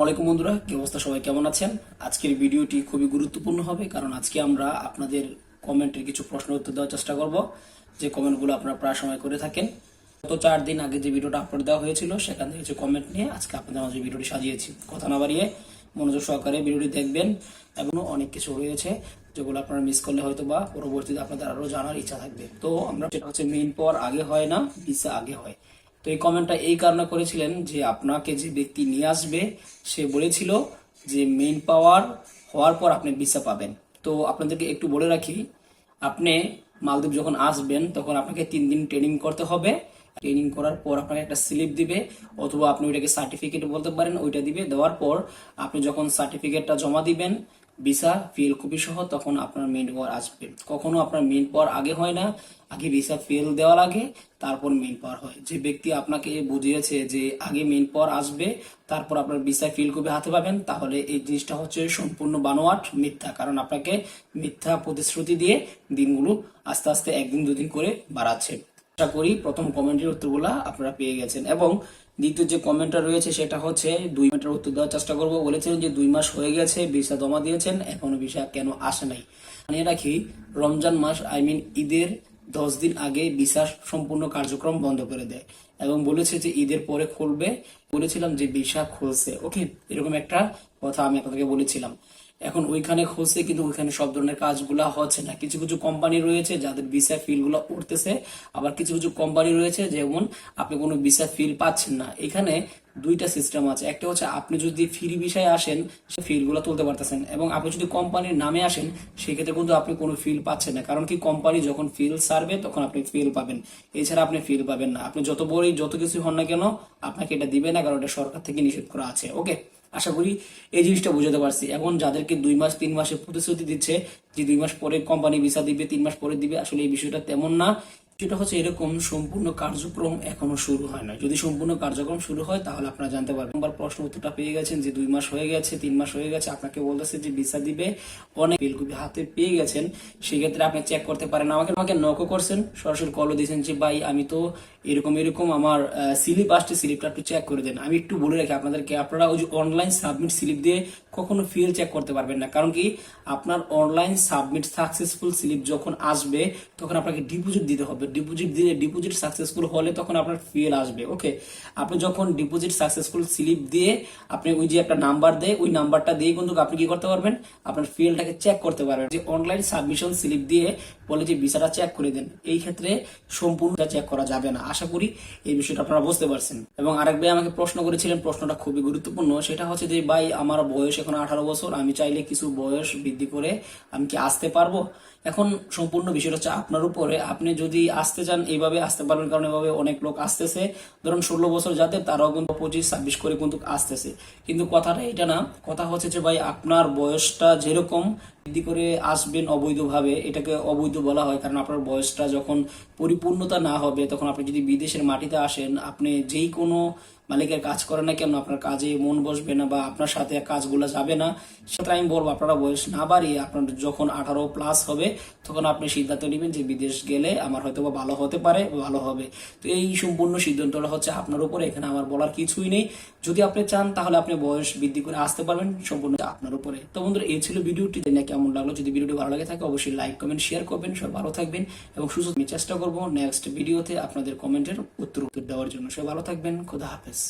ওয়ালাইকুম বন্ধুরা, কি অবস্থা? সবাই কেমন আছেন? আজকের ভিডিওটি খুবই গুরুত্বপূর্ণ হবে, কারণ আজকে আমরা আপনাদের কমেন্টের কিছু প্রশ্ন উত্তর দেওয়ার চেষ্টা করব। যে কমেন্টগুলো আপনারা প্রায় সময় করে থাকেন। গত চার দিন আগে যে ভিডিওটা আপলোড দেওয়া হয়েছিল, সেখান থেকে কিছু কমেন্ট নিয়ে আজকে আপনাদের মাঝে ভিডিওটি সাজিয়েছি। কথা না বাড়িয়ে মনোযোগ সহকারে ভিডিওটি দেখবেন। এবং অনেক কিছু রয়েছে, যেগুলো আপনারা মিস করলে হয়তো বা পরবর্তীতে আপনাদের আরও জানার ইচ্ছা থাকবে। তো আমরা সেটা হচ্ছে মেইন পাওয়ার আগে হয় না ভিসা আগে হয়। তো এই কমেন্টটা এই কারণে করেছিলেন যে আপনাকে যে ব্যক্তি নিয়ে আসবে, সে বলেছিল যে মেইন পাওয়ার হওয়ার পর আপনি ভিসা পাবেন। তো আপনাদেরকে একটু বলে রাখি, আপনি মালদ্বীপ যখন আসবেন, তখন আপনাকে তিন দিন ট্রেনিং করতে হবে। ট্রেনিং করার পর আপনাকে একটা স্লিপ দিবে, অথবা আপনি ওইটাকে সার্টিফিকেট বলতে পারেন, ওইটা দিবে। দেওয়ার পর আপনি যখন সার্টিফিকেটটা জমা দিবেন ভিসা ফিল কপি সহ তখন আপনার মেইন পাওয়ার আসবে কখনো আপনার মেইন পাওয়ার আগে হয় না, আগে ভিসা ফেল দেওয়া লাগে, তারপর মেইন পাওয়ার হয়। যে ব্যক্তি আপনাকে বুঝিয়েছে যে আগে মেইন পাওয়ার আসবে, তারপর আপনার ভিসা ফিল কপি হাতে পাবেন, তাহলে এই জিনিসটা হচ্ছে সম্পূর্ণ বানোয়াট মিথ্যা। কারণ আপনাকে মিথ্যা প্রতিশ্রুতি দিয়ে দিনগুলো আস্তে আস্তে একদিন দুদিন করে বাড়াচ্ছে। আশা করি প্রথম কমেন্টের উত্তরগুলো আপনারা পেয়ে গেছেন। এবং দ্বিতীয় যে কমেন্টটা রয়েছে সেটা হচ্ছে, দুই মিনিটের উত্তর দেওয়ার চেষ্টা করব। বলেছিলেন যে দুই মাস হয়ে গেছে, ভিসা জমা দিয়েছেন, এখনও ভিসা কেন আসে নাই? জানিয়ে রাখি, রমজান মাস, আই মিন ঈদের দশ দিন আগে ভিসা সম্পূর্ণ কার্যক্রম বন্ধ করে দেয়। এবং বলেছে যে ঈদের পরে খুলবে। বলেছিলাম যে ভিসা খুলছে। ওকে, এরকম একটা কথা আমি আপনাদেরকে বলেছিলাম। এখন ওইখানে হচ্ছে কিন্তু ওইখানে সব ধরনের কাজগুলা হচ্ছে না। কিছু কিছু কোম্পানি রয়েছে যাদের ভিসা ফিলগুলো উঠতেছে, আবার কিছু কিছু কোম্পানি রয়েছে যেমন আপনি কোনো ভিসা ফিল পাচ্ছেন না। এখানে দুইটা সিস্টেম আছে। একটা হচ্ছে আপনি যদি ফ্রি ভিসায় আসেন, সে ফিলগুলো তুলতে পারতেছেন এবং আপনি যদি কোম্পানির নামে আসেন, সেক্ষেত্রে কিন্তু আপনি কোনো ফিল পাচ্ছেন না। কারণ কি কোম্পানি যখন ফিল সারবে, তখন আপনি ফিল পাবেন। এছাড়া আপনি ফিল পাবেন না। আপনি যত বড়ই যত কিছু হন না কেন, আপনাকে এটা দিবে না, কারণ এটা সরকার থেকে নিষেধ করা আছে। ওকে আশা করি এই জিনিসটা বুঝাতে পারছি। এখন যাদেরকে দুই মাস, তিন মাসের প্রতিশ্রুতি দিচ্ছে, যে দুই মাস পরে কোম্পানি ভিসা দিবে, তিন মাস পরে দিবে, আসলে এই বিষয়টা তেমন না। সেটা হচ্ছে এরকম সম্পূর্ণ কার্যক্রম এখনও শুরু হয় না যদি সম্পূর্ণ কার্যক্রম শুরু হয়, তাহলে আপনারা জানতে পারবেন। একবার প্রশ্ন উত্তরটা পেয়ে গেছেন যে দুই মাস হয়ে গেছে, তিন মাস হয়ে গেছে, আপনাকে বলতেছে যে ভিসা দিবে, অনেক বিলকুবি হাতে পেয়ে গেছেন, সেক্ষেত্রে আপনি চেক করতে পারেন। আমাকে আমাকে নকও করছেন, সরাসরি কলও দিয়েছেন যে, ভাই, আমি তো এরকম এরকম আমার স্লিপ আসছে স্লিপটা একটু চেক করে দেন। আমি একটু বলে রাখি আপনাদেরকে, আপনারা ওই যে অনলাইন সাবমিট স্লিপ দিয়ে কখনো ফিল চেক করতে পারবেন না। কারণ কি, আপনার অনলাইন সাবমিট সাকসেসফুল স্লিপ যখন আসবে, তখন আপনাকে ডিপোজিট দিতে হবে। ডিপোজিট দিলে ডিপোজিট সাকসেসফুল হলে তখন আপনার ফিল আসবে ওকে আপনি যখন ডিপোজিট সাকসেসফুল স্লিপ দিয়ে আপনি ওই যে একটা নাম্বার দেয়, ওই নাম্বারটা দিয়ে কিন্তু আপনি কি করতে পারবেন? আপনার ফিলটাকে চেক করতে পারবেন। যে অনলাইন সাবমিশন স্লিপ দিয়ে বলে যে ভিসাটা চেক করে দেন। এই ক্ষেত্রে সম্পূর্ণ চেক করা যাবে না। আশা করি এই বিষয়টা আপনারা বুঝতে পারছেন। এবং আরেক ভাই আমাকে প্রশ্ন করেছিলেন, প্রশ্নটা খুবই গুরুত্বপূর্ণ। সেটা হচ্ছে যে, ভাই, আমার বয়স এখন আঠারো বছর, আমি চাইলে কিছু বয়স বৃদ্ধি করে আমি কি আসতে পারব? এখন সম্পূর্ণ বিষয়টা হচ্ছে আপনার উপরে। আপনি যদি আসতে চান, এইভাবে আসতে পারবেন, কারণ এভাবে অনেক লোক আসতেছে। ধরুন, ষোলো বছর যাতে তারাও কিন্তু পঁচিশ, ছাব্বিশ করে কিন্তু আসতেছে। কিন্তু কথাটা এটা না, কথা হচ্ছে যে ভাই, আপনার বয়সটা যেরকম, বৃদ্ধি করে আসবেন অবৈধভাবে, এটাকে অবৈধ বলা হয়। কারণ আপনার বয়সটা যখন পরিপূর্ণতা না হবে, তখন আপনি যদি বিদেশের মাটিতে আসেন, আপনি যেই কোনো মালিকের কাজ করে না কেন, আপনার কাজে মন বসবে না বা আপনার সাথে কাজগুলো যাবে না, সেটা আমি বলব, আপনারা বয়স না বাড়িয়ে আপনার যখন আঠারো প্লাস হবে, তখন আপনি সিদ্ধান্ত নেবেন যে বিদেশ গেলে আমার হয়তো বা ভালো হতে পারে, ভালো হবে। তো এই সম্পূর্ণ সিদ্ধান্তটা হচ্ছে আপনার উপরে, এখানে আমার বলার কিছুই নেই। যদি আপনি চান, তাহলে আপনি বয়স বৃদ্ধি করে আসতে পারবেন সম্পূর্ণ আপনার উপরে। তো বন্ধুরা, এই ছিল ভিডিওটি। না কেমন লাগল, যদি ভিডিওটি ভালো লাগে, থাকে অবশ্যই লাইক, কমেন্ট, শেয়ার করবেন। সব ভালো থাকবেন এবং সুস্থ আমি চেষ্টা করব নেক্সট ভিডিওতে আপনাদের কমেন্টের উত্তর উত্তর দেওয়ার জন্য। সব ভালো থাকবেন। খোদা হাফেজ।